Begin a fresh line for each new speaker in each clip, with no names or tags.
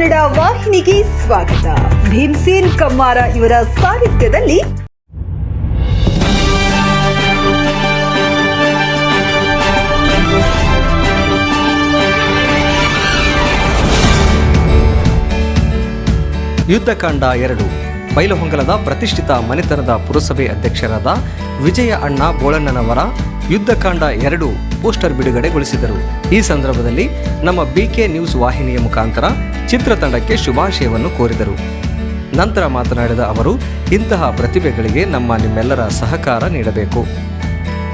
ಕನ್ನಡ ವಾಹಿನಿಗೆ ಸ್ವಾಗತ. ಭೀಮಸೇನ್ ಕಮ್ಮಾರ ಇವರ ಸಾಹಿತ್ಯದಲ್ಲಿ
ಯುದ್ಧಕಾಂಡ ಎರಡು. ಬೈಲಹೊಂಗಲದ ಪ್ರತಿಷ್ಠಿತ ಮನೆತನದ ಪುರಸಭೆ ಅಧ್ಯಕ್ಷರಾದ ವಿಜಯ ಅಣ್ಣ ಬೋಳಣ್ಣನವರ ಯುದ್ಧಕಾಂಡ ಎರಡು ಪೋಸ್ಟರ್ ಬಿಡುಗಡೆಗೊಳಿಸಿದರು. ಈ ಸಂದರ್ಭದಲ್ಲಿ ನಮ್ಮ ಬಿಕೆ ನ್ಯೂಸ್ ವಾಹಿನಿಯ ಮುಖಾಂತರ ಚಿತ್ರತಂಡಕ್ಕೆ ಶುಭಾಶಯವನ್ನು ಕೋರಿದರು. ನಂತರ ಮಾತನಾಡಿದ ಅವರು, ಇಂತಹ ಪ್ರತಿಭೆಗಳಿಗೆ ನಮ್ಮ ನಿಮ್ಮೆಲ್ಲರ ಸಹಕಾರ ನೀಡಬೇಕು.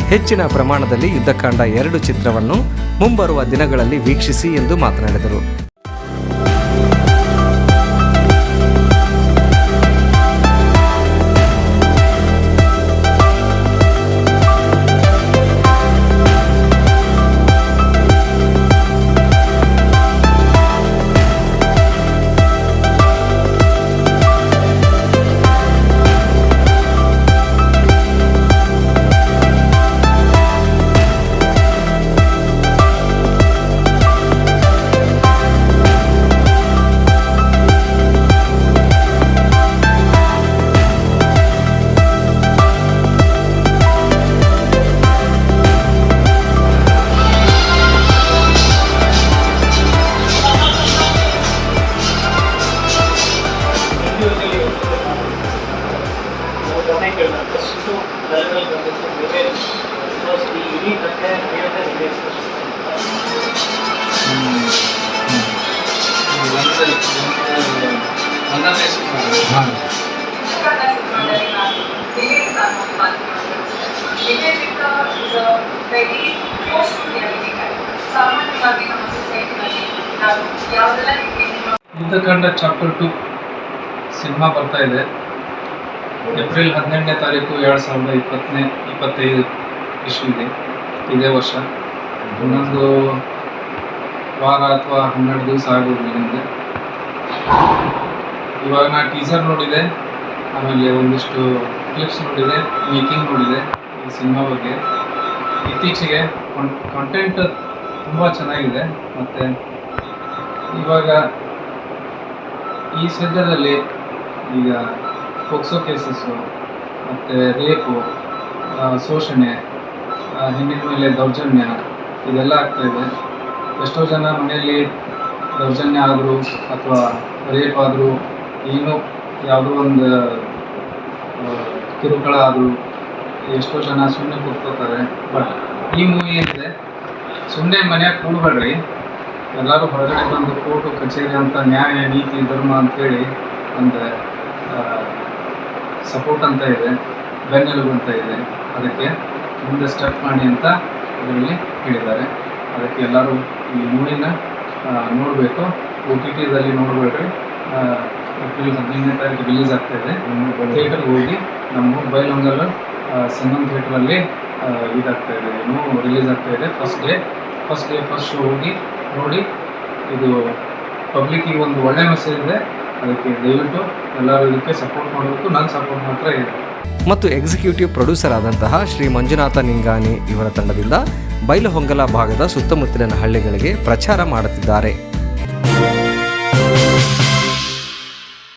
ಹೆಚ್ಚಿನ ಪ್ರಮಾಣದಲ್ಲಿ ಯುದ್ಧಕಾಂಡ ಎರಡು ಚಿತ್ರವನ್ನು ಮುಂಬರುವ ದಿನಗಳಲ್ಲಿ ವೀಕ್ಷಿಸಿ ಎಂದು ಮಾತನಾಡಿದರು.
ರೀತಿಯ
ಯುದ್ಧಕಾಂಡ ಚಾಪ್ಟರ್ ಟು ಸಿನಿಮಾ ಬರ್ತಾ ಇದೆ. ಏಪ್ರಿಲ್ ಹದಿನೆಂಟನೇ ತಾರೀಕು ಎರಡು ಸಾವಿರದ ಇಪ್ಪತ್ತನೇ, ಇಪ್ಪತ್ತೈದು ಇಸ್ವಿಗೆ. ಇದೇ ವರ್ಷ. ಇನ್ನೊಂದು ವಾರ ಅಥವಾ ಹನ್ನೆರಡು ದಿವಸ ಆಗ್ಬೋದು ನಿಮಗೆ. ಇವಾಗ ನಾ ಟೀಸರ್ ನೋಡಿದೆ. ಆಮೇಲೆ ಒಂದಿಷ್ಟು ಕ್ಲಿಪ್ಸ್ ನೋಡಿದೆ ಮೇಕಿಂಗ್ ನೋಡಿದೆ ಈ ಸಿನಿಮಾ ಬಗ್ಗೆ. ಇತ್ತೀಚೆಗೆ ಕಂಟೆಂಟ್ ತುಂಬ ಚೆನ್ನಾಗಿದೆ. ಮತ್ತು ಇವಾಗ ಈ ಸದ್ಯದಲ್ಲಿ ಈಗ ಪೋಕ್ಸೋ ಕೇಸಸ್ಸು, ಮತ್ತು ರೇಪು ಶೋಷಣೆ ಹೆಣ್ಣಿನ ಮೇಲೆ ದೌರ್ಜನ್ಯ ಇದೆಲ್ಲ ಆಗ್ತಾಯಿದೆ ಎಷ್ಟೋ ಜನ ಮನೆಯಲ್ಲಿ ದೌರ್ಜನ್ಯ ಆದರೂ ಅಥವಾ ರೇಪ್ ಆದರೂ, ಏನೋ ಯಾವುದೋ ಒಂದು ಕಿರುಕುಳ ಆದರೂ, ಎಷ್ಟೋ ಜನ ಸುಮ್ಮನೆ ಕೂತ್ಕೋತಾರೆ. ಬಟ್ ಈ ಮೂವಿ ಏನಿದೆ ಸುಮ್ಮನೆ ಮನೆಯಾಗ ಕೂಡಬೇಡ್ರಿ. ಎಲ್ಲರೂ ಹೊರಗಡೆ ಬಂದು ಕೋರ್ಟು, ಕಚೇರಿ ಅಂತ ನ್ಯಾಯ, ನೀತಿ, ಧರ್ಮ ಅಂತೇಳಿ ಒಂದು ಸಪೋರ್ಟ್ ಅಂತ ಇದೆ. ಬೆನ್ನೆಲುಬು ಅಂತ ಇದೆ ಅದಕ್ಕೆ. ಮುಂದೆ ಸ್ಟೆಪ್ ಮಾಡಿ ಅಂತ ಇದರಲ್ಲಿ ಹೇಳಿದ್ದಾರೆ. ಅದಕ್ಕೆ ಎಲ್ಲರೂ ಈ ಮೂವಿನ ನೋಡಬೇಕು. O T ಟಿದಲ್ಲಿ ನೋಡಬೇಡ್ರಿ. ಏಪ್ರಿಲ್ ಹದಿನೈದನೇ ತಾರೀಕು ರಿಲೀಸ್ ಆಗ್ತಾ ಇದೆ. ಥಿಯೇಟರ್ ಹೋಗಿ ನಮ್ಮ ಬೈಲೊಂಗಲ್ ಸಂಗಮ್ ಥಿಯೇಟ್ರಲ್ಲಿ ಇದಾಗ್ತಾ ಇದೆ. ಏನು ರಿಲೀಸ್ ಆಗ್ತಾ ಇದೆ. First day first day, first show ಹೋಗಿ ನೋಡಿ. ಇದು ಪಬ್ಲಿಕ್ಕಿಗೆ ಒಂದು ಒಳ್ಳೆ ಮೆಸೇಜ್ ಇದೆ. ಅದಕ್ಕೆ ದಯವಿಟ್ಟು ಎಲ್ಲರೂ ಇದಕ್ಕೆ ಸಪೋರ್ಟ್ ಮಾಡಬೇಕು. ನಾನು ಸಪೋರ್ಟ್ ಮಾತ್ರ ಇದೆ
ಮತ್ತು ಎಕ್ಸಿಕ್ಯೂಟಿವ್ ಪ್ರೊಡ್ಯೂಸರ್ ಆದಂತಹ ಶ್ರೀ ಮಂಜುನಾಥ ನಿಂಗಾನಿ ಇವರ ತಂಡದಿಂದ ಬೈಲಹೊಂಗಲ ಭಾಗದ ಸುತ್ತಮುತ್ತಲಿನ ಹಳ್ಳಿಗಳಿಗೆ ಪ್ರಚಾರ ಮಾಡುತ್ತಿದ್ದಾರೆ.